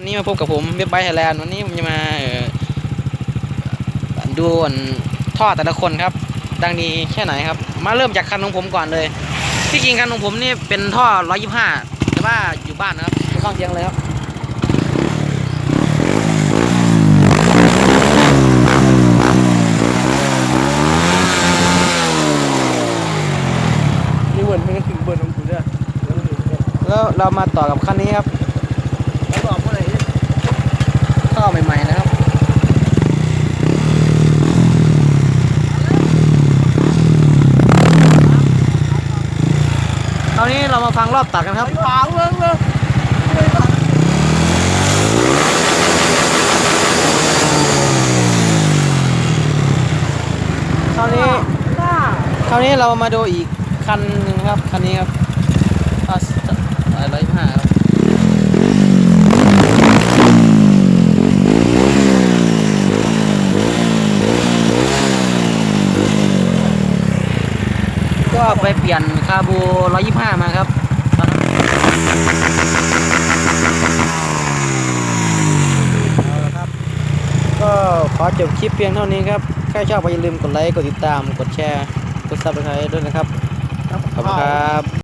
วันนี้มาพบกับผมเว็บไบไทยแลนด์วันนี้ผมจะมาเอ่อดูอันท่อแต่ละคนครับ ดังดีแค่ไหนครับ มาเริ่มจากคันของผมก่อนเลย ที่จริงคันของผมนี่เป็นท่อ 125 แต่ว่าอยู่บ้านนะครับไม่ต้องเสียงเลยครับนี่เหมือนมันก็ถึงเบอร์ของกูเนี่ยแล้วเรามาต่อกับคันนี้ครับ แล้วบอกว่าไหน ท่อใหม่ๆนะครับคราวนี้เรามาฟังรอบตัดกันครับปางเรื่องเลยคราวนี้คราวนี้เรามาดูอีกคันหนึ่งครับ คันนี้ครับก็ร้อยห้าครับ ก็ไปเปลี่ยนคาบู 125 มาครับตอนนั้นเอาละครับก็ขอจบคลิปเพียงเท่านี้ครับใครชอบก็อย่าลืมกดไลค์ กดติดตาม กดแชร์ กดซับสไครต์ด้วยนะครับ ขอบคุณครับ